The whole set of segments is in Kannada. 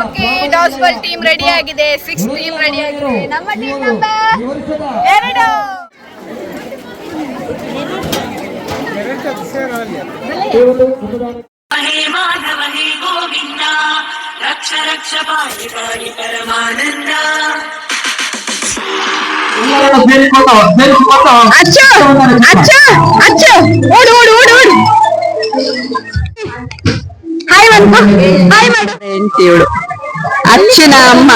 ಹಬ್ಬಕ್ಕೆ ಡಾಸ್ ಬಾಲ್ ಟೀಮ್ ರೆಡಿ ಆಗಿದೆ ಸಿಕ್ಸ್ ಟೀಮ್ ರೆಡಿ ಆಗಿದೆ. ನಮ್ಮ ಟೀಮ್ ನಂಬರ್ ಎರಡು. ರಕ್ಷ ರಕ್ಷ ಅಚ್ಚ ಅಚ್ಚ ಅಚ್ಚ ಓಡು ಓಡು ಓಡು ಓಡು. ಹಾಯ್ ಹಾಯ್ ಮಾಡು ಅಚ್ಚುನ ಅಮ್ಮ.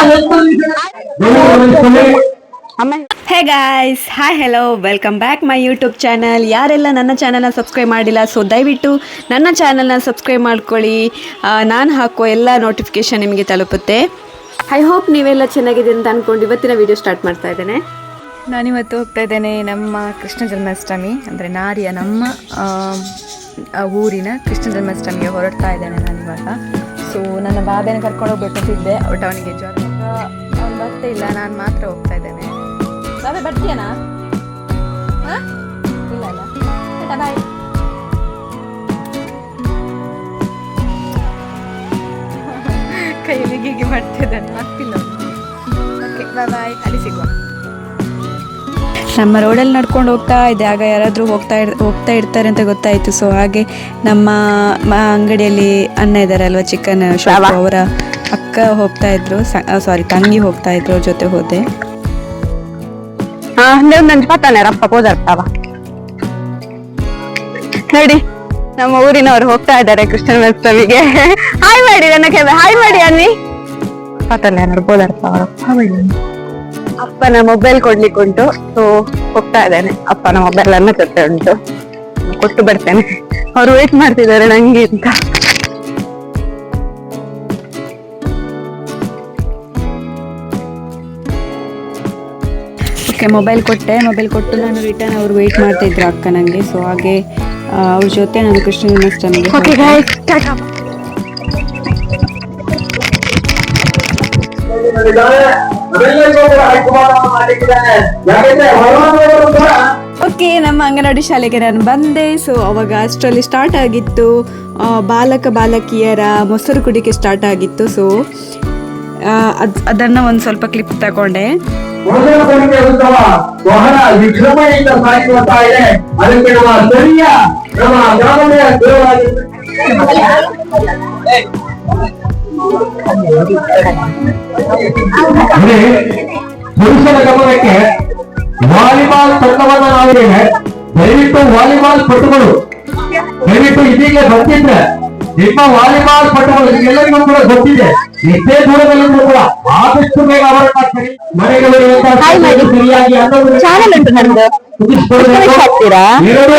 Hey guys hi hello welcome back my YouTube channel ಯಾರೆಲ್ಲ ನನ್ನ ಚಾನಲ್ನ ಸಬ್ಸ್ಕ್ರೈಬ್ ಮಾಡಿಲ್ಲ ಸೊ ದಯವಿಟ್ಟು ನನ್ನ ಚಾನಲ್ನ ಸಬ್ಸ್ಕ್ರೈಬ್ ಮಾಡ್ಕೊಳ್ಳಿ. ನಾನು ಹಾಕೋ ಎಲ್ಲ ನೋಟಿಫಿಕೇಶನ್ ನಿಮಗೆ ತಲುಪುತ್ತೆ. ಐ ಹೋಪ್ ನೀವೆಲ್ಲ ಚೆನ್ನಾಗಿದೆ ಅಂತ ಅಂದ್ಕೊಂಡು ಇವತ್ತಿನ ವಿಡಿಯೋ ಸ್ಟಾರ್ಟ್ ಮಾಡ್ತಾ ಇದ್ದೇನೆ. ನಾನಿವತ್ತು ಹೋಗ್ತಾ ಇದ್ದೇನೆ ನಮ್ಮ ಕೃಷ್ಣ ಜನ್ಮಾಷ್ಟಮಿ ಅಂದರೆ ನಾರಿಯ ನಮ್ಮ ಊರಿನ ಕೃಷ್ಣ ಜನ್ಮಾಷ್ಟಮಿಗೆ ಹೊರಡ್ತಾ ಇದ್ದೇನೆ ನಾನು ಇವಾಗ. ಸೊ ನನ್ನ ಬಾಬೆನ ಕರ್ಕೊಂಡು ಹೋಗ್ಬೇಕಂತಿದ್ದೆ ಬಟ್ ಅವನಿಗೆ ಜ್ವರ ಅವ್ನು ಬರ್ತಾ ಇಲ್ಲ ನಾನು ಮಾತ್ರ ಹೋಗ್ತಾ ಇದ್ದೇನೆ. ಬಾಬೆ ಬರ್ತೀಯನಾ? ಇಲ್ಲ ಅಲ್ಲ ಬಾಯ್. ಕೈಯಲ್ಲಿ ಹೀಗೆ ಮಾಡ್ತಿದ್ದಾನೆ ಮತ್ತಿಲ್ಲ ಓಕೆ ಬಾಯ್ ಅಲ್ಲಿ ಸಿಗುವ. ನಮ್ಮ ರೋಡಲ್ಲಿ ನಡ್ಕೊಂಡು ಹೋಗ್ತಾ ಇದ್ದೆ ಆಗ ಯಾರಾದರೂ ಹೋಗ್ತಾ ಇರ್ ಹೋಗ್ತಾ ಇರ್ತಾರೆ ಅಂತ ಗೊತ್ತಾಯಿತು. ಸೊ ಹಾಗೆ ನಮ್ಮ ಅಂಗಡಿಯಲ್ಲಿ ಅಣ್ಣ ಇದ್ದಾರೆ ಅಲ್ವಾ ಚಿಕನ್ ಶಾಪ್ ಅವರ? ಅಕ್ಕ ಹೋಗ್ತಾ ಇದ್ರು. ಸಾರಿ ತಂಗಿ ಹೋಗ್ತಾ ಇದ್ರು ಅವ್ರ ಜೊತೆ ಹೋದೆ. ನೋಡಿ ನಮ್ಮ ಊರಿನವರು ಹೋಗ್ತಾ ಇದ್ದಾರೆ ಕೃಷ್ಣಾಷ್ಟಮಿಗೆ ಹಾಯ್ ಮಾಡಿ ನನ್ನ ಹಾಯ್ ಮಾಡಿ ಅನ್ನಿ ಪತ್ತಾನೆ ಏನಾದ್ರು ಹೋದರ್ತಾವ ಅಪ್ಪನ ಮೊಬೈಲ್ ಕೊಡ್ಲಿಕ್ಕೆ ಉಂಟು. ಸೊ ಹೋಗ್ತಾ ಇದ್ದೇನೆ. ಅಪ್ಪನ ಮೊಬೈಲ್ ಅನ್ನ ಜೊತೆ ಉಂಟು. ಕೊಟ್ಟು ಬರ್ತೇನೆ. ಅವ್ರು ವೇಟ್ ಮಾಡ್ತಿದ್ದಾರೆ ನಂಗೆ ಅಂತ. ಓಕೆ ಮೊಬೈಲ್ ಕೊಟ್ಟೆ. ಮೊಬೈಲ್ ಕೊಟ್ಟು ನಾನು ರಿಟರ್ನ್ ಅವ್ರು ವೇಟ್ ಮಾಡ್ತಾ ಇದ್ರು ಅಕ್ಕ ನನಗೆ ಸೊ ಹಾಗೆ ಅವ್ರ ಜೊತೆ ನಾನು ಕೃಷ್ಣ ಜನ್ಮಾಷ್ಟಮಿಗೆ. ಟಾಟಾ ಓಕೆ ನಮ್ಮ ಅಂಗನವಾಡಿ ಶಾಲೆಗೆ ನಾನು ಬಂದೆ. ಸೊ ಅವಾಗ ಅಷ್ಟರಲ್ಲಿ ಸ್ಟಾರ್ಟ್ ಆಗಿತ್ತು. ಬಾಲಕ, ಬಾಲಕಿಯರ ಮೊಸರು ಕುಡಿಕೆ ಸ್ಟಾರ್ಟ್ ಆಗಿತ್ತು. ಸೊ ಅದ್, ಅದನ್ನ ಒಂದು ಸ್ವಲ್ಪ ಕ್ಲಿಪ್ ತಗೊಂಡೆ. ಗ್ರಾಮೀಣ ದೇವರಾಗಿ ಪುರುಷರ ಗಮನಕ್ಕೆ ವಾಲಿಬಾಲ್ ತಂಡವನ್ನ ನಾವಿದ್ದೇವೆ ದಯವಿಟ್ಟು ವಾಲಿಬಾಲ್ ಪಟುಗಳು ದಯವಿಟ್ಟು ಇದೀಗ ಬಂದಿದ್ರೆ ನಿಮ್ಮ ವಾಲಿಬಾಲ್ ಪಟುಗಳು ಎಲ್ಲರಿಗೂ ಕೂಡ ಗೊತ್ತಿದೆ ಎಷ್ಟೇ ದೂರದಲ್ಲಿದ್ರು ಕೂಡ ಆದಷ್ಟು ಬೇಗ ಅವರನ್ನ ಕರಿ ಮನೆಗಳು Hi, ಮಾಡಿ. ಸರಿಯಾಗಿ ಹನ್ನೊಂದು ಚಾನಲ್ ಉಂಟು ನಂದು ಮುಗಿಸ್ಕೊಳ್ಬೇಕು. ಎಷ್ಟಕ್ಕೆ ಹಾಕ್ತೀರಾ? ಎರಡು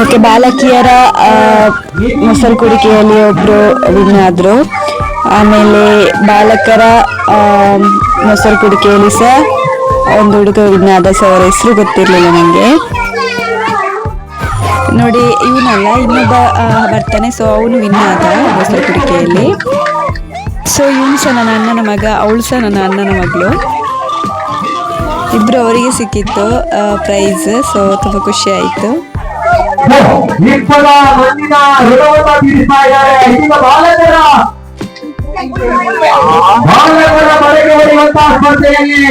ಓಕೆ, ಬಾಲಕಿಯರ ಮೊಸರು ಕುಡಿಕೆಯಲ್ಲಿ ಒಬ್ಬರು ವಿನ್ ಆದರು ಆಮೇಲೆ ಬಾಲಕರ ಮೊಸರು ಕುಡಿಕೆಯಲ್ಲಿ ಸಹ ಒಂದು ಹುಡುಗ ವಿನ್ ಆದ ಸೊ ಅವರ ಹೆಸರು ಗೊತ್ತಿರಲಿಲ್ಲ ನನಗೆ ನೋಡಿ, ಇವನಲ್ಲ, ಇನ್ನೊಬ್ಬ ಬರ್ತಾನೆ. ಸೊ ಅವನು ವಿನ್ ಆದ ಮೊಸರು ಕುಡಿಕೆಯಲ್ಲಿ. ಸೊ ಇವನು ಸಹ ನನ್ನ ಅಣ್ಣನ ಮಗ, ಅವಳು ಸಹ ನನ್ನ ಅಣ್ಣನ ಮಗಳು. ಇಬ್ಬರು ಅವರಿಗೆ ಸಿಕ್ಕಿತ್ತು ಪ್ರೈಸ್ ಸೊ ತುಂಬ ಖುಷಿ ಆಯ್ತು. ಇಪ್ಪದ ಮಣ್ಣಿನ ಋಣವನ್ನ ತೀರಿಸ್ತಾ ಇದ್ದಾರೆ ಇದೀಗ ಬಾಲಕರ ಬಾಲಕರ ಮನೆಗೆ ಬರುವಂತಹ ಸ್ಪರ್ಧೆಯಲ್ಲಿ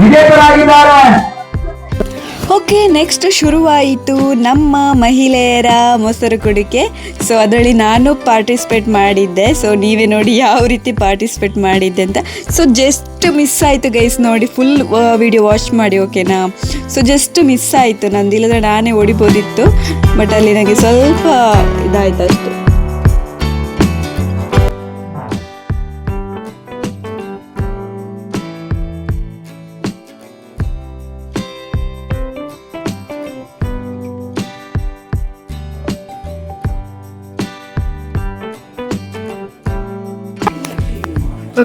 ವಿಜೇತರಾಗಿದ್ದಾರೆ. ಓಕೆ ನೆಕ್ಸ್ಟ್ ಶುರುವಾಯಿತು ನಮ್ಮ ಮಹಿಳೆಯರ ಮೊಸರು ಕುಡಿಕೆ. ಸೊ ಅದರಲ್ಲಿ ನಾನು ಪಾರ್ಟಿಸಿಪೇಟ್ ಮಾಡಿದ್ದೆ. ಸೊ ನೀವೇ ನೋಡಿ ಯಾವ ರೀತಿ ಪಾರ್ಟಿಸಿಪೇಟ್ ಮಾಡಿದ್ದೆ ಅಂತ. ಸೊ ಜಸ್ಟ್ ಮಿಸ್ ಆಯಿತು ಗೈಸ್ ನೋಡಿ ಫುಲ್ ವಿಡಿಯೋ ವಾಚ್ ಮಾಡಿ ಓಕೆನಾ ಸೊ ಜಸ್ಟ್ ಮಿಸ್ ಆಯಿತು. ನಂದು ಇಲ್ಲದ್ರೆ ನಾನೇ ಹೊಡಿಬೋದಿತ್ತು ಬಟ್ ಅಲ್ಲಿ ನನಗೆ ಸ್ವಲ್ಪ ಇದಾಯ್ತು ಅಷ್ಟೆ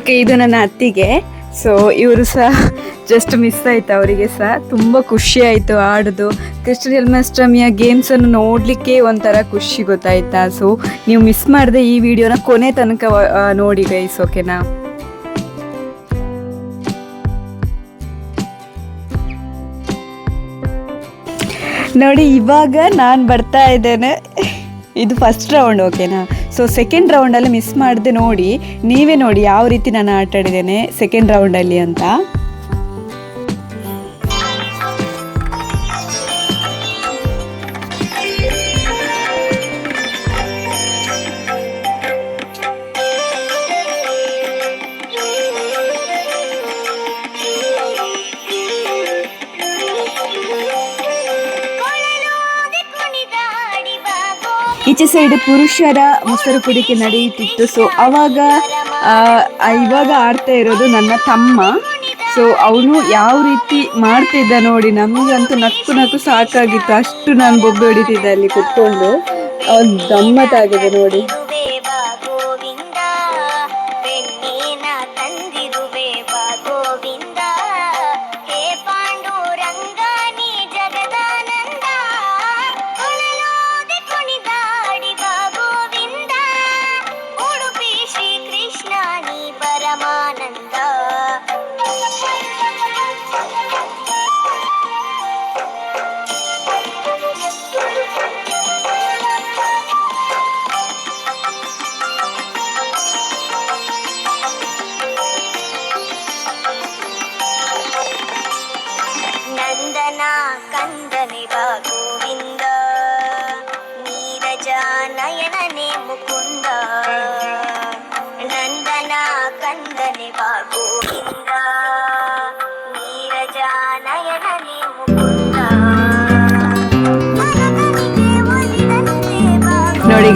ಓಕೆ ಇದು ನನ್ನ ಅತ್ತಿಗೆ. ಸೊ ಇವರು ಸಹ ಜಸ್ಟ್ ಮಿಸ್ ಆಯ್ತು ಅವರಿಗೆ ಸಹ. ತುಂಬ ಖುಷಿ ಆಯಿತು ಆಡೋದು ಕೃಷ್ಣ ಜನ್ಮಾಷ್ಟಮಿಯ ಗೇಮ್ಸನ್ನು ನೋಡಲಿಕ್ಕೆ ಒಂಥರ ಖುಷಿ ಗೊತ್ತಾಯ್ತಾ? ಸೊ ನೀವು ಮಿಸ್ ಮಾಡಿದೆ ಈ ವಿಡಿಯೋನ ಕೊನೆ ತನಕ ನೋಡಿ ಗೈಸ್ ಓಕೆನಾ ನೋಡಿ, ಇವಾಗ ನಾನು ಬರ್ತಾ ಇದ್ದೇನೆ. ಇದು ಫಸ್ಟ್ ರೌಂಡ್ ಓಕೆನಾ ಸೊ ಸೆಕೆಂಡ್ ರೌಂಡಲ್ಲಿ ಮಿಸ್ ಮಾಡಿದೆ ನೋಡಿ, ನೀವೇ ನೋಡಿ ಯಾವ ರೀತಿ ನಾನು ಆಟಾಡಿದ್ದೇನೆ ಸೆಕೆಂಡ್ ರೌಂಡಲ್ಲಿ ಅಂತ. ಸೈಡ್ ಪುರುಷರ ಮೊಸರು ಕುಡಿಕೆ ನಡೆಯುತ್ತಿತ್ತು. ಸೊ ಅವಾಗ ಇವಾಗ ಆಡ್ತಾ ಇರೋದು ನನ್ನ ತಮ್ಮ. ಸೊ ಅವನು ಯಾವ ರೀತಿ ಮಾಡ್ತಿದ್ದ ನೋಡಿ ನಮಗಂತೂ ನಕ್ಕು ನಕ್ಕು ಸಾಕಾಗಿತ್ತು. ಅಷ್ಟು ನಾನು ಬೊಬ್ಬೆ ಹೊಡಿತಿದ್ದೆ ಅಲ್ಲಿ ಕುತ್ಕೊಂಡು. ಅವ್ನು ಗಮ್ಮತ್ತಾಗಿದೆ ನೋಡಿ.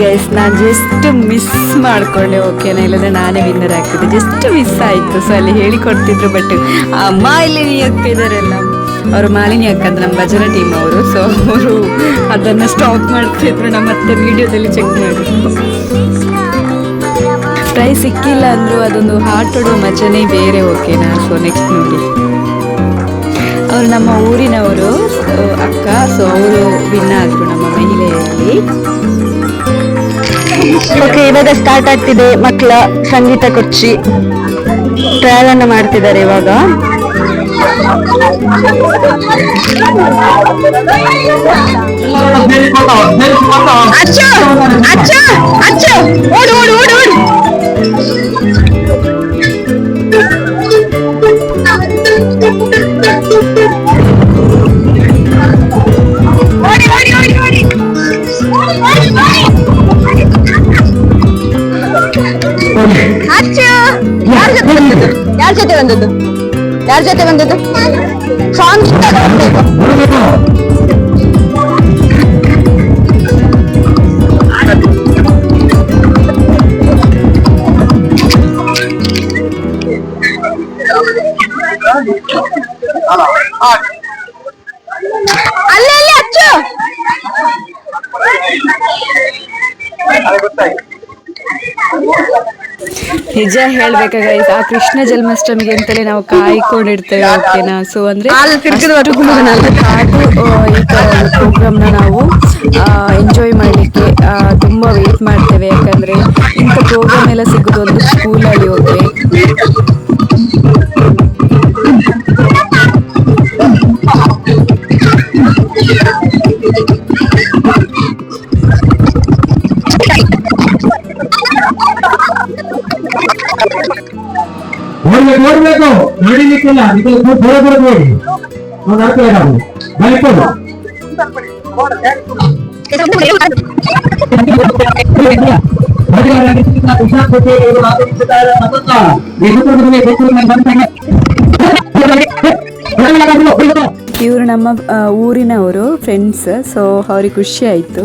ಗೈಸ್ ನಾನು ಜಸ್ಟ್ ಮಿಸ್ ಮಾಡ್ಕೊಂಡೆ ಓಕೆನಾ ಇಲ್ಲದ್ರೆ ನಾನೇ ವಿನ್ನರ್ ಆಗ್ತಿದ್ದೆ. ಜಸ್ಟ್ ಮಿಸ್ ಆಯಿತು. ಸೊ ಅಲ್ಲಿ ಹೇಳಿಕೊಡ್ತಿದ್ರು ಬಟ್ ಆ ಮಾಲಿನಿ ಅಕ್ಕ ಇದಾರೆಲ್ಲ ಅವರು ಮಾಲಿನಿ ಅಕ್ಕ ಅಂದ್ರೆ ನಮ್ಮ ಭಜನಾ ಟೀಮ್ ಅವರು. ಸೊ ಅವರು ಅದನ್ನು ಸ್ಟಾಪ್ ಮಾಡ್ತಿದ್ರು. ನಮ್ಮ ಮತ್ತೆ ವಿಡಿಯೋದಲ್ಲಿ ಚೆಕ್ ಮಾಡಿ ಪ್ರೈಸ್ ಸಿಕ್ಕಿಲ್ಲ ಅಂದರೂ ಅದೊಂದು ಹಾಟ್ ಹೊಡೋ ಮಜನೇ ಬೇರೆ ಓಕೆನಾ ಸೊ ನೆಕ್ಸ್ಟ್ ನೋಡಿ. ಅವರು ನಮ್ಮ ಊರಿನವರು, ಅಕ್ಕ. ಸೊ ಅವರು ವಿನ್ ಆದರು ನಮ್ಮ ಮಹಿಳೆಯರಲ್ಲಿ ಓಕೆ ಇವಾಗ ಸ್ಟಾರ್ಟ್ ಆಗ್ತಿದೆ ಮಕ್ಕಳ ಸಂಗೀತ ಕುರ್ಚಿ. ಟ್ರಯಲ್ ಅನ್ನು ಮಾಡ್ತಿದ್ದಾರೆ ಇವಾಗ. ಅಚ್ಚ ಅಚ್ಚ ಅಚ್ಚ ಓಡು ಓಡು ಓಡು ಓಡು ಓಡಿ. ಯಾರ ಜೊತೆ ಬಂದದ್ದು ಯಾರ ಜೊತೆ ಬಂದದ್ದು ಸಾಂಗ್ ಅಲ್ಲೇ ಅಲ್ಲೇ ಅಚ್ಚು ನಿಜ ಹೇಳ್ಬೇಕಾಗ ಆ ಕೃಷ್ಣ ಜನ್ಮಾಷ್ಟಮಿಗೆ ಅಂತಲೇ ನಾವು ಕಾಯ್ಕೊಂಡಿರ್ತೇವೆ ಓಕೆನಾ? ಸೊ ಅಂದ್ರೆ ಈ ಪ್ರೋಗ್ರಾಮ್ನ ನಾವು ಎಂಜಾಯ್ ಮಾಡಲಿಕ್ಕೆ ತುಂಬಾ ವೇಟ್ ಮಾಡ್ತೇವೆ. ಯಾಕಂದ್ರೆ ಇಂಥ ಪ್ರೋಗ್ರಾಮ್ ಎಲ್ಲ ಸಿಗೋದು ಒಂದು ಸ್ಕೂಲಲ್ಲಿ ಓಕೆ ಓಡ್ಬೇಕು ನೋಡ್ಬೇಕು. ನಡಿಲಿಕ್ಕಿಲ್ಲ. ಇದು ದೂರ ದೂರ ನೋಡಿ ಒಂದು ಅರ್ಥ ನಾವು ಬೈಕೊಂಡು ಇವರು ನಮ್ಮ ಊರಿನವರು ಫ್ರೆಂಡ್ಸ್ ಸೊ ಅವ್ರಿಗೆ ಖುಷಿ ಆಯಿತು.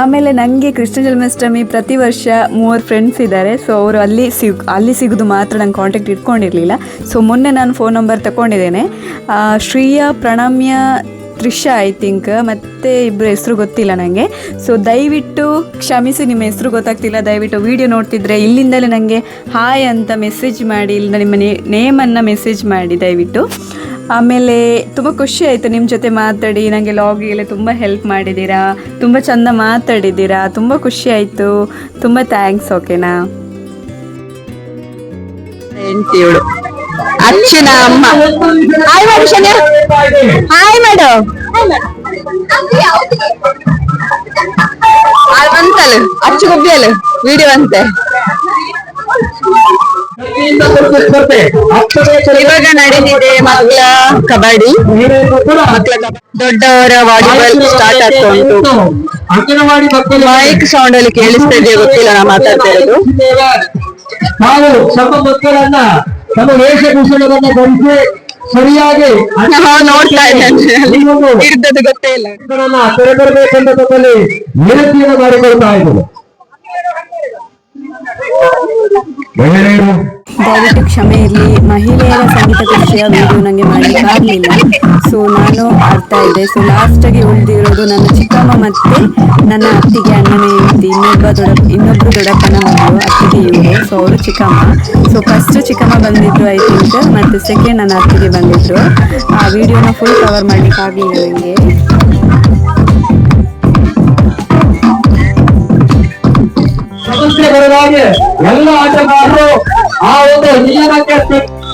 ಆಮೇಲೆ ನನಗೆ ಕೃಷ್ಣ ಜನ್ಮಾಷ್ಟಮಿ ಪ್ರತಿ ವರ್ಷ ಮೂವರು ಫ್ರೆಂಡ್ಸ್ ಇದ್ದಾರೆ ಸೊ ಅವರು ಅಲ್ಲಿ ಸಿಗ್, ಅಲ್ಲಿ ಸಿಗೋದು ಮಾತ್ರ ನಂಗೆ ಕಾಂಟ್ಯಾಕ್ಟ್ ಇಟ್ಕೊಂಡಿರಲಿಲ್ಲ. ಸೊ ಮೊನ್ನೆ ನಾನು ಫೋನ್ ನಂಬರ್ ತಗೊಂಡಿದ್ದೇನೆ ಶ್ರೀಯಾ, ಪ್ರಣಮ್ಯ, ತ್ರಿಷಾ ಐ ಥಿಂಕ್ ಮತ್ತೆ ಇಬ್ಬರ ಹೆಸರು ಗೊತ್ತಿಲ್ಲ ನನಗೆ ಸೊ ದಯವಿಟ್ಟು ಕ್ಷಮಿಸಿ, ನಿಮ್ಮ ಹೆಸರು ಗೊತ್ತಾಗ್ತಿಲ್ಲ. ದಯವಿಟ್ಟು ವಿಡಿಯೋ ನೋಡ್ತಿದ್ರೆ ಇಲ್ಲಿಂದಲೇ ನನಗೆ ಹಾಯ್ ಅಂತ ಮೆಸೇಜ್ ಮಾಡಿ, ಇಲ್ಲ ನಿಮ್ಮ ನೇಮನ್ನು ಮೆಸೇಜ್ ಮಾಡಿ ದಯವಿಟ್ಟು. ಆಮೇಲೆ ತುಂಬ ಖುಷಿ ಆಯಿತು ನಿಮ್ಮ ಜೊತೆ ಮಾತಾಡಿ. ನನಗೆ ಲಾಗಿಗೆಲ್ಲ ತುಂಬ ಹೆಲ್ಪ್ ಮಾಡಿದ್ದೀರಾ. ತುಂಬ ಚಂದ ಮಾತಾಡಿದ್ದೀರಾ. ತುಂಬ ಖುಷಿ ಆಯಿತು. ತುಂಬ ಥ್ಯಾಂಕ್ಸ್ ಓಕೆನಾ ಹೆಂಡ್ತಿಯವಳು ಅರ್ಚನಾ ಅಮ್ಮ. ಹಾಯ್ ಮಾಡು ಶನ್ಯ ಹಾಯ್ ಮಾಡು ಬಂತಲ್ಲ ವಿಡಿಯೋ ಅಂತೆ. ಇವಾಗ ನಡೆದಿದೆ ಮಕ್ಕಳ ಕಬಡ್ಡಿ. ಮಕ್ಕಳ ದೊಡ್ಡವರ ವಾಲಿಬಾಲ್ ಸ್ಟಾರ್ಟ್ ಆಗ್ತಾ ಉಂಟು ಮೈಕ್ ಸೌಂಡ್ ಅಲ್ಲಿ ಕೇಳಿಸ್ತಾ ಇದೆಯಾ ಗೊತ್ತಿಲ್ಲ ನಾ ಮಾತಾಡ್ತಾ ಇರೋದು. ನಾವು ನಮ್ಮ ಮಕ್ಕಳನ್ನ ನಮ್ಮ ವೇಷಭೂಷಣವನ್ನ ಧರಿಸಿ ಸರಿಯಾಗಿ ನೋಡ್ತಾ ಇದ್ದೇನೆ. ಗೊತ್ತೇ ಇಲ್ಲ. ಮಕ್ಕಳನ್ನ ತೆರೆಬರಬೇಕೆಂದ ತಮ್ಮಲ್ಲಿ ನಿರತಿಯನ್ನು ಮಾಡಿಕೊಳ್ತಾ ಇದ್ದೇನೆ ಮಹಿಳೆಯರು? ದಯವಿಟ್ಟು ಕ್ಷಮೆ ಇರಲಿ. ಮಹಿಳೆಯರ ಸಂಗೀತ ಕೃಷಿಯ ವಿಡಿಯೋ ನನಗೆ ಮಾಡಲಿಕ್ಕಾಗಲಿಲ್ಲ ಸೊ ನಾನು ಆಡ್ತಾ ಇದ್ದೆ ಸೊ ಲಾಸ್ಟಾಗಿ ಉಳಿದಿರೋದು ನನ್ನ ಚಿಕ್ಕಮ್ಮ ಮತ್ತು ನನ್ನ ಅತ್ತಿಗೆ ಅಣ್ಣನ ಹೆಂಡತಿ. ಇನ್ನೊಬ್ಬ ದೊಡ್ಡ ಇನ್ನೊಬ್ಬರು ದೊಡ್ಡಪ್ಪನ ಮಗಳು, ಅತ್ತಿಗೆ ಇವರು. ಸೊ ಅವರು ಚಿಕ್ಕಮ್ಮ. ಸೊ ಫಸ್ಟ್ ಚಿಕ್ಕಮ್ಮ ಬಂದಿದ್ರು ಐ ಥಿಂಕ್ ಮತ್ತು ಸೆಕೆಂಡ್ ನನ್ನ ಅತ್ತಿಗೆ ಬಂದಿದ್ದರು ಆ ವಿಡಿಯೋನ ಫುಲ್ ಕವರ್ ಮಾಡಲಿಕ್ಕಾಗಲಿಲ್ಲ ನನಗೆ ಸಮಸ್ಯೆ ಬರದಾಗೆ ಎಲ್ಲ ಆಟಗಾರರು ಆ ಒಂದು ನಿಯಮಕ್ಕೆ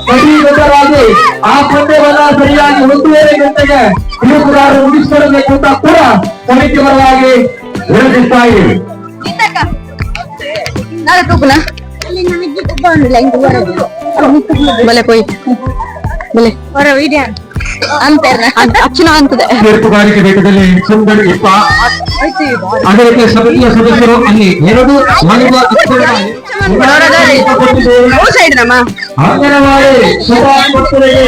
ಕಟಿಬದ್ಧರಾಗಿ ಆ ಪಂದ್ಯವನ್ನ ಸರಿಯಾಗಿ ಒಂದೂವರೆ ಗಂಟೆಗೆ ತೀರ್ಪುಗಾರರು ಮುಗಿಸಿಕೊಳ್ಳಬೇಕು ಅಂತ ಕೂಡ ಸಮಿತಿ ಪರವಾಗಿ ವಿನಂತಿಸ್ತಾ ಇದ್ದೀವಿ. ಬಲೆ ಕೊಯ್ ಬಲೆ. ಅಂತ ಅಚ್ಚುನ ಅಂತದೆ. ತೀರ್ಪುಗಾರಿಕೆ ಬೆಟ್ಟದಲ್ಲಿ ಸುಂದರಿ ಇಪ್ಪ ಅದೇ ರೀತಿ ಸಮಿತಿಯ ಸದಸ್ಯರು ಅಲ್ಲಿ ಎರಡು ನಮ್ಮ? ಅಂಗನವಾಡಿ ಮಕ್ಕಳಿಗೆ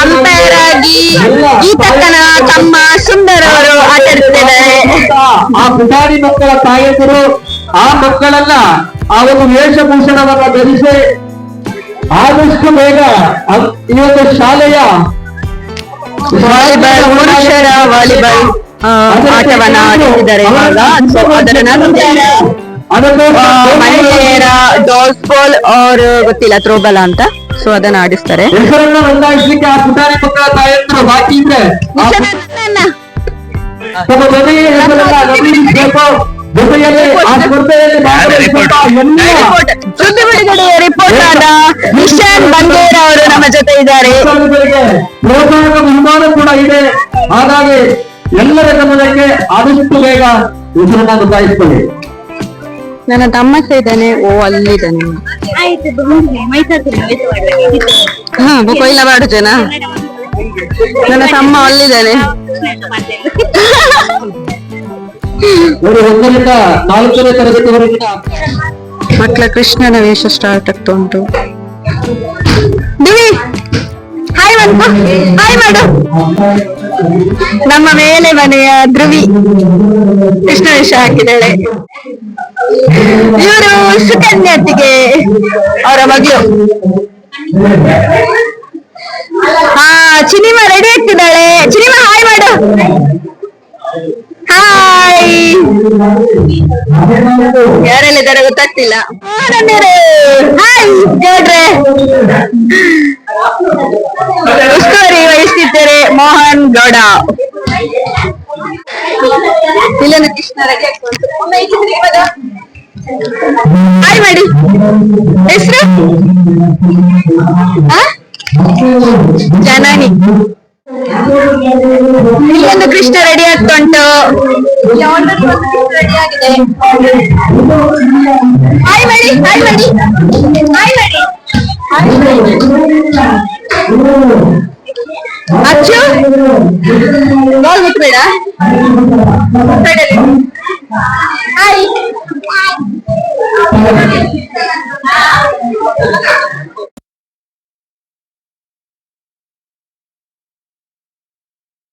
ಅಂಪೈರ್ ಆಗಿ ತಮ್ಮ ಸುಂದರವರು ಅವರು ಆ ಪುಟಾರಿ ಮಕ್ಕಳ ತಾಯಂದಿರು ಆ ಮಕ್ಕಳನ್ನ ಆ ಒಂದು ವೇಷಭೂಷಣವನ್ನ ಧರಿಸಿ ಆದಷ್ಟು ಬೇಗ ಈ ಒಂದು ಶಾಲೆಯ ವಾಲಿಬಾಲ್ ಪುರುಷರ ವಾಲಿಬಾಲ್ ಆ, ಆಟವನ್ನ ಆಡುತ್ತಿದ್ದಾರೆ ಇವಾಗ. ಸೊ ಅದರ ನಂತರ ಅದನ್ನು ಆ, ಮಹಿಳೆಯರ ಡಾಲ್ಸ್ ಬಾಲ್ ಅವ್ರ ಗೊತ್ತಿಲ್ಲ ಥ್ರೋಬಾಲ್ ಅಂತ. ಸೊ ಅದನ್ನ ಆಡಿಸ್ತಾರೆ. ಹೆಸರನ್ನ ನೋಂದಾಯಿಸಲಿಕ್ಕೆ ಆ ಪುಟಾಣಿ ಮಕ್ಕಳ ತಾಯಂದಿರು ಬಾಕಿ ಇದ್ರೆ ಆ ತಮ್ಮ ಮನೆಯ ಹೆಸರನ್ನ ನಮೂದಿಸಬೇಕು ಜೊತೆಯಲ್ಲಿ ಆ ಸ್ಪರ್ಧೆಯಲ್ಲಿ ಎಲ್ಲ ಸುದ್ದಿ ಬಿಡುಗಡೆಯ ರಿಪೋರ್ಟರ್ ಆದ ನಿಶಾನ್ ಬಂಗೇರ ಅವರು ನಮ್ಮ ಜೊತೆ ಇದ್ದಾರೆ. ಪ್ರೋತ್ಸಾಹಕ ಬಹುಮಾನ ಕೂಡ ಇದೆ. ಹಾಗಾಗಿ ಎಲ್ಲರ ಗಮನಕ್ಕೆ ಆದಷ್ಟು ಬೇಗ ಹೆಸರನ್ನ ನೋಂದಾಯಿಸಿಕೊಳ್ಳಿ ನನ್ನ ತಮ್ಮ ಸಹ ಇದ್ದಾನೆ. ಓ ಅಲ್ಲಿದ್ದಾನೆ ಹಾ ಕೊಯ್ಲ ಜನ. ನನ್ನ ತಮ್ಮ ಅಲ್ಲಿದ್ದಾನೆ. ಅವರು ಒಂದರಿಂದ ನಾಲ್ಕನೇ ತರಗತಿವರೆಗಿನ ಮಕ್ಕಳ ಕೃಷ್ಣನ ವೇಷ ಸ್ಟಾರ್ಟ್ ಆಗ್ತಾ ಉಂಟು. ಹಾಯ್ ಬಂತು ಹಾಯ್ ಮಾಡು. ನಮ್ಮ ಮೇಲೆ ಮನೆಯ ಧ್ರುವಿ ಕೃಷ್ಣ ವೇಷ ಹಾಕಿದ್ದಾಳೆ. ಇವರು ಸುಕನ್ಯತಿಗೆ ಅವರ ಮಗಳು. ಹಾ, ಚಿನಿಮಾ ರೆಡಿ ಆಗ್ತಿದ್ದಾಳೆ. ಚಿನಿಮಾ, ಹಾಯ್ ಮಾಡು. ಹಾಯ್ ಯಾರೆಲ್ಲಿದ್ದಾರೆ ಗೊತ್ತಾಗ್ತಿಲ್ಲ. ಹಾಯ್ ಗೌಡ್ರೆ. ಉಸ್ತುವಾರಿ ಮೋಹನ್ ಗೌಡ. ಇಲ್ಲೊಂದು ಕೃಷ್ಣ ಹಾಯ್ ಮಾಡಿ ಹೆಸರು? ಜನನಿ ಇಲ್ಲೊಂದು ಕೃಷ್ಣ ರೆಡಿ ಆಗ್ತುಂಟು. ರೆಡಿ ಆಗಿದೆ ಹಾಯ್ ಮಾಡಿ ಹಾಯ್ ಮಾಡಿ ಹಾಯ್ ಮಾಡಿ. ಅಚ್ಚು, ಬಾಲ್ ಮುಟ್ಬೇಡ. ಹಾಯ್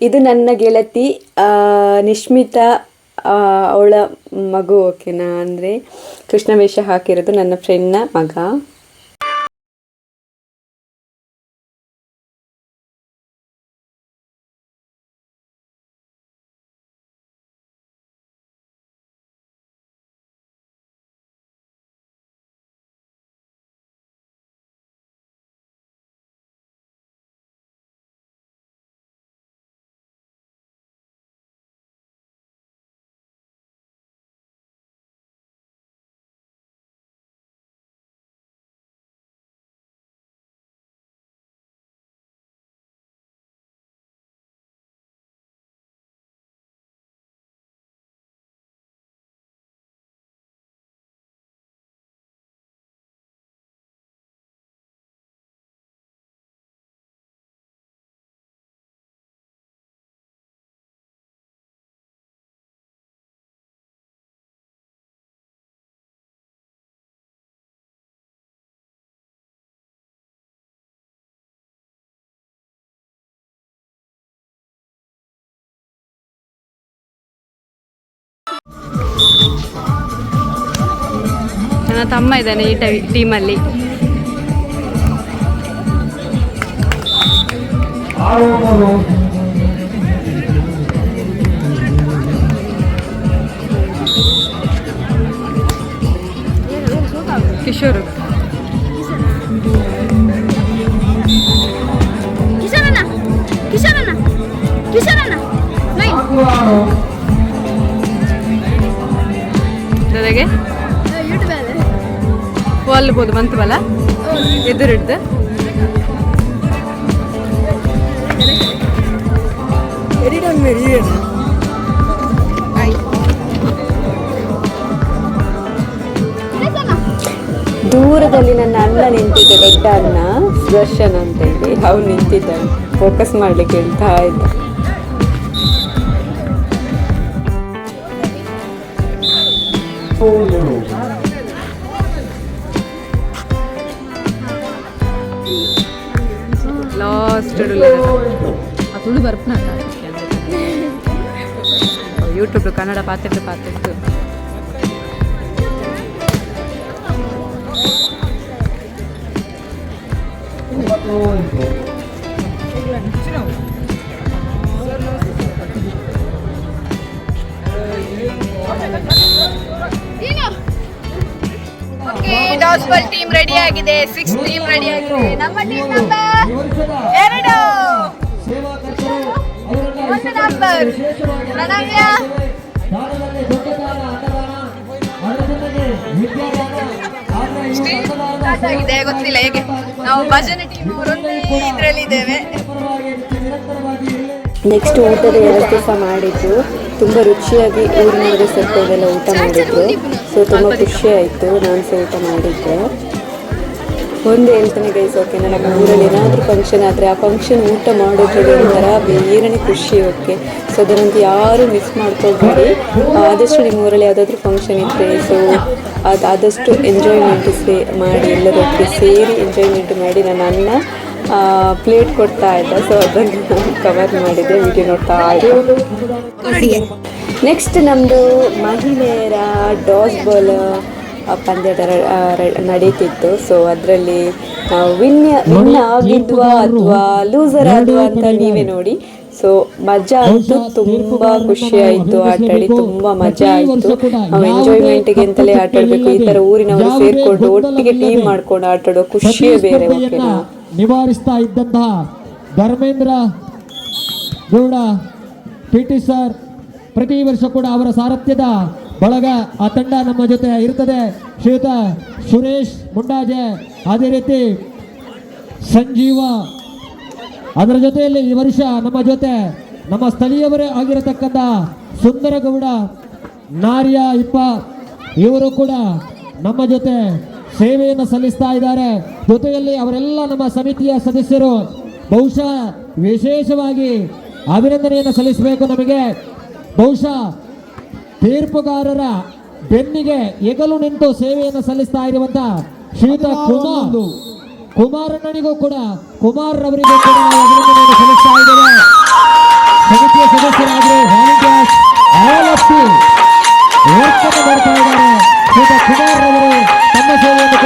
ಇದು ನನ್ನ ಗೆಳತಿ ನಿಶ್ಮಿತ ಅವಳ ಮಗು ಓಕೆನಾ? ಅಂದರೆ ಕೃಷ್ಣ ವೇಷ ಹಾಕಿರೋದು ನನ್ನ ಫ್ರೆಂಡ್ನ ಮಗ. ನನ್ನ ತಮ್ಮ ಇದ್ದಾನೆ ಈ ಟೈ ಟೀಮಲ್ಲಿ ಕಿಶೋರ್. ಜೊತೆಗೆ ಅಲ್ಲಿ ಬೋದು ಬಂತು ಬಲ ಎದುರಿಡ್ದು ದೂರದಲ್ಲಿ ನನ್ನ ಅಣ್ಣ ನಿಂತಿದ್ದೆ ದೊಡ್ಡ ಅಣ್ಣ ಸುದರ್ಶನ್ ಅಂತ ಹೇಳಿ. ಅವ್ನು ನಿಂತಿದ್ದಾನೆ. ಫೋಕಸ್ ಮಾಡ್ಲಿಕ್ಕೆ ಹೇಳ್ತಾ ಇದ್ದ. ఇన్స్టాలో అతడు వర్క్ నాకు యూట్యూబ్లో కన్నడ పాత్రలు పాత్రలు Thank you. ಡಾಸ್ಬಲ್ ಟೀಮ್ ರೆಡಿ ಆಗಿದೆ. ಸಿಕ್ಸ್ ಟೀಮ್ ರೆಡಿ ಆಗಿದೆ. ನಮ್ಮ ಟೀಮ್ ನಂಬರ್ ಎರಡು. ಆಗಿದೆ. ಗೊತ್ತಿಲ್ಲ ಹೇಗೆ. ನಾವು ಭಜನೆ ಟೀಮ್ ಅವರೊಂದೇ ಇದರಲ್ಲಿ ಇದ್ದೇವೆ. ನೆಕ್ಸ್ಟ್ ಊಟದ ವ್ಯವಸ್ಥೆ ಸಹ ಮಾಡಿದ್ದು. ತುಂಬ ರುಚಿಯಾಗಿ ಊರಿನ ಸತ್ತೋದೆಲ್ಲ ಊಟ ಮಾಡಿದ್ರು. ಸೊ ತುಂಬ ಖುಷಿ ಆಯಿತು. ನಾನು ಸಹಿತ ಊಟ ಮಾಡಿದ್ದೆ. ಒಂದು ಹೇಳ್ತೇನೆ ಗೈಸ್ ಓಕೆ ನನಗೆ ಊರಲ್ಲಿ ಏನಾದರೂ ಫಂಕ್ಷನ್ ಆದರೆ ಆ ಫಂಕ್ಷನ್ ಊಟ ಮಾಡೋದ್ರಲ್ಲಿ ಒಂಥರ ಬೇರೆನೇ ಖುಷಿ ಓಕೆ ಸೊ ಅದನ್ನಂತೂ ಯಾರು ಮಿಸ್ ಮಾಡ್ಕೊಬೇಡಿ. ಆದಷ್ಟು ನಿಮ್ಮ ಊರಲ್ಲಿ ಯಾವುದಾದ್ರೂ ಫಂಕ್ಷನ್ ಇದ್ದರೆ ಸೊ ಅದು ಆದಷ್ಟು ಎಂಜಾಯ್ಮೆಂಟ್ ಸೇ ಮಾಡಿ ಎಲ್ಲರೂ ಸೇರಿ ಎಂಜಾಯ್ಮೆಂಟ್ ಮಾಡಿ ನಾನು ಅನ್ನ ಪ್ಲೇಟ್ ಕೊಡ್ತಾ ಇದ್ದ. ಸೊ ಅದನ್ನು ಕವರ್ ಮಾಡಿದೆ ವಿಡಿಯೋ ನೋಡ್ತಾ ಇದ್ದೆ. ನೆಕ್ಸ್ಟ್ ನಮ್ಮದು ಮಹಿಳೆಯರ ಡಾಸ್ ಬಾಲ್ ರ- ನಡೀತಿತ್ತು. ಸೊ ಅದರಲ್ಲಿ ವಿನ್ಯ ವಿನ್ ಆಗಿದ್ವಾ ಅಥವಾ ಲೂಸರ್ ಆದ್ವಾ ಅಂತ ನೀವೇ ನೋಡಿ. ಸೊ ಮಜಾ ಆಯ್ತು. ತುಂಬಾ ಖುಷಿ ಆಯ್ತು. ಆಟ ಆಡಿ ತುಂಬಾ ಮಜಾ ಆಯ್ತು. ನಾವು ಎಂಜಾಯ್ಮೆಂಟ್ಗೆ ಅಂತಲೇ ಆಟ ಆಡ್ಬೇಕು ಈ ತರ ಊರಿನವರು ಸೇರ್ಕೊಂಡು ಒಟ್ಟಿಗೆ ಟೀಮ್ ಮಾಡ್ಕೊಂಡು ಆಟಾಡೋ ಖುಷಿಯೇ ಬೇರೆ ನಿವಾರಿಸ್ತಾ ಇದ್ದಂತಹ Dharmendra Gowda P T sir ಪ್ರತಿ ವರ್ಷ ಕೂಡ ಅವರ ಸಾರಥ್ಯದ ಬಳಗ ಆ ತಂಡ ನಮ್ಮ ಜೊತೆ ಇರ್ತದೆ. ಶ್ರೀಯುತ ಸುರೇಶ್ ಮುಂಡಾಜೆ. ಅದೇ ರೀತಿ ಸಂಜೀವ. ಅದರ ಜೊತೆಯಲ್ಲಿ ಈ ವರ್ಷ ನಮ್ಮ ಜೊತೆ ನಮ್ಮ ಸ್ಥಳೀಯವರೇ ಆಗಿರತಕ್ಕಂಥ ಸುಂದರಗೌಡ, ನಾರ್ಯ ಇಪ್ಪ ಇವರು ಕೂಡ ನಮ್ಮ ಜೊತೆ ಸೇವೆಯನ್ನು ಸಲ್ಲಿಸ್ತಾ ಇದ್ದಾರೆ. ಜೊತೆಯಲ್ಲಿ ಅವರೆಲ್ಲ ನಮ್ಮ ಸಮಿತಿಯ ಸದಸ್ಯರು. ಬಹುಶಃ ವಿಶೇಷವಾಗಿ ಅಭಿನಂದನೆಯನ್ನು ಸಲ್ಲಿಸಬೇಕು ನಮಗೆ. ಬಹುಶಃ ತೀರ್ಪುಗಾರರ ಬೆನ್ನಿಗೆ ಎಗಲು ನಿಂತು ಸೇವೆಯನ್ನು ಸಲ್ಲಿಸ್ತಾ ಇರುವಂತ ಶ್ರೀತ ಕುಮಾರ್. ಕುಮಾರಣ್ಣನಿಗೂ ಕೂಡ ಕುಮಾರ್ ರವರಿಗೂ ಕೂಡ ಅಭಿನಂದನೆಯನ್ನು ಸಲ್ಲಿಸ್ತಾ ಇದ್ದೇವೆ. ಸಮಿತಿಯ ಸದಸ್ಯರಾಗಿರುವ ವಾಲಂಟಿಯರ್ಸ್ ವರ್ಕನ್ನು ಮಾಡ್ತಾ ಇದ್ದಾರೆ. ಶ್ರೀಯುತ ಕುಮಾರ್ ರವರು ತಮ್ಮ ಸೇವೆಯನ್ನು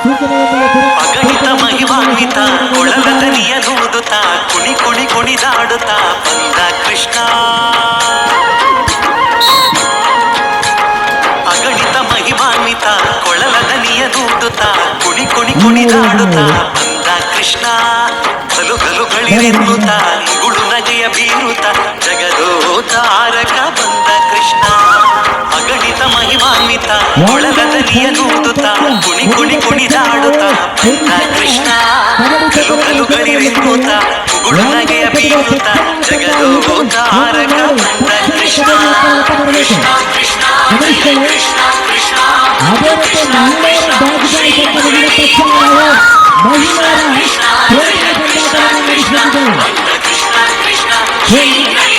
ಅಗಣಿತ ಮಹಿಮಾನ್ವಿತ ಕೊಳಲ ದನಿಯನೂದುತ್ತ ಕುಣಿ ಕುಣಿ ಕುಣಿದಾಡುತ್ತ ಬಂದ ಕೃಷ್ಣ. ಅಗಣಿತ ಮಹಿಮಾನ್ವಿತ ಕೊಳಲದನಿಯ ದನಿಯನೂದುತ್ತ ಕುಣಿ ಕುಣಿ ಕುಣಿದಾಡುತ್ತ ಬಂದ ಕೃಷ್ಣ. ಗಲು ಗಲುಗಳಿರೆನ್ನುತ್ತ ಮುಗುಳು ನಗೆಯ ಬೀರುತ್ತ ಜಗದೋತಾರಕ ಬಂದ ಕೃಷ್ಣ. ಅಗಣಿತ ಮಹಿಮಾನ್ವಿತ ಕೊಳಲದನಿಯ ದನಿಯನೂದುತ್ತ ಕುಣಿ ಕುಣಿ ಕುಣಿದಾಡುತ್ತ ಬಂದ ಕೃಷ್ಣ ಗಲು ಗಲುಗಳಿರೆನ್ನುತ್ತ ಮುಗುಳು ನಗೆಯ ಬೀರುತ್ತ ಜಗದೋತಾರಕ ಬಂದ ಕೃಷ್ಣ ಕೃಷ್ಣ ಕೃಷ್ಣ ಜಯ ಕೃಷ್ಣ ಕೃಷ್ಣ ಅದೇ ರೀತಿ ಮಹಿಳೆಯರ ಬ್ಯಾಗ್ಗಳು ತಂಡದ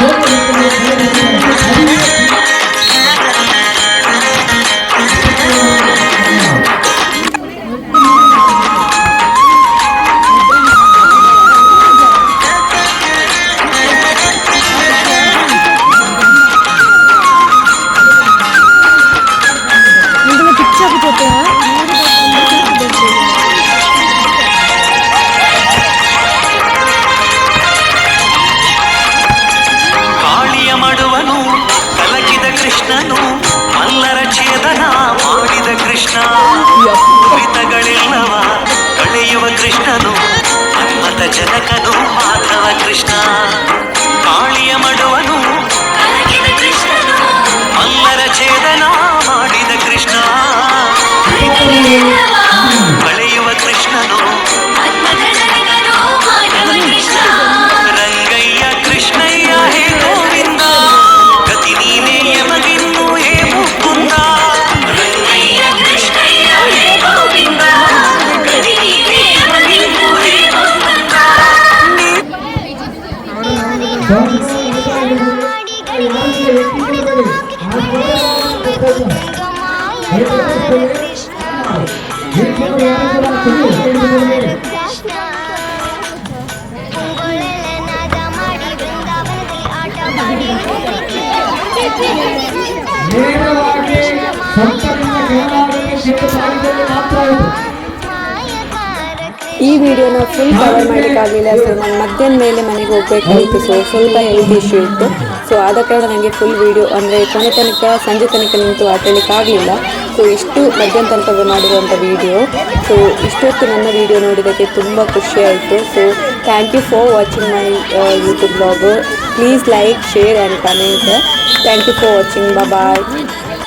Todo ನೇರವಾಗಿ ಸಂತರಿಂದ ಕೇರಳಕ್ಕೆ ಶಿಕ್ಷೆ ಮಾಡಿದಲ್ಲಿ ಮಾತ್ರ ಇದು ಈ ವಿಡಿಯೋನ ಫುಲ್ ಕವರ್ ಮಾಡೋಕ್ಕಾಗಲಿಲ್ಲ ಸೊ ನಾನು ಮಧ್ಯಾಹ್ನ ಮೇಲೆ ಮನೆಗೆ ಹೋಗ್ಬೇಕಾಗಿತ್ತು ಸೊ ಸ್ವಲ್ಪ ಹೆಲ್ತ್ ಇಶ್ಯೂ ಇತ್ತು. ಸೊ ಆದ ಕಾರಣ ನನಗೆ ಫುಲ್ ವಿಡಿಯೋ ಅಂದರೆ ಕೊನೆ ತನಕ ಸಂಜೆ ತನಕ ನಿಂತು ಆಟಲಿಕ್ಕಾಗಲಿಲ್ಲ ಸೊ ಇಷ್ಟು ಮಧ್ಯಾಹ್ನ ತನಕ ಮಾಡಿರುವಂಥ ವಿಡಿಯೋ ಸೊ ಇಷ್ಟೊತ್ತು ನನ್ನ ವಿಡಿಯೋ ನೋಡಿದ್ದಕ್ಕೆ ತುಂಬ ಖುಷಿ ಆಯಿತು. So thank you for watching my YouTube blog please like share and comment thank you for watching bye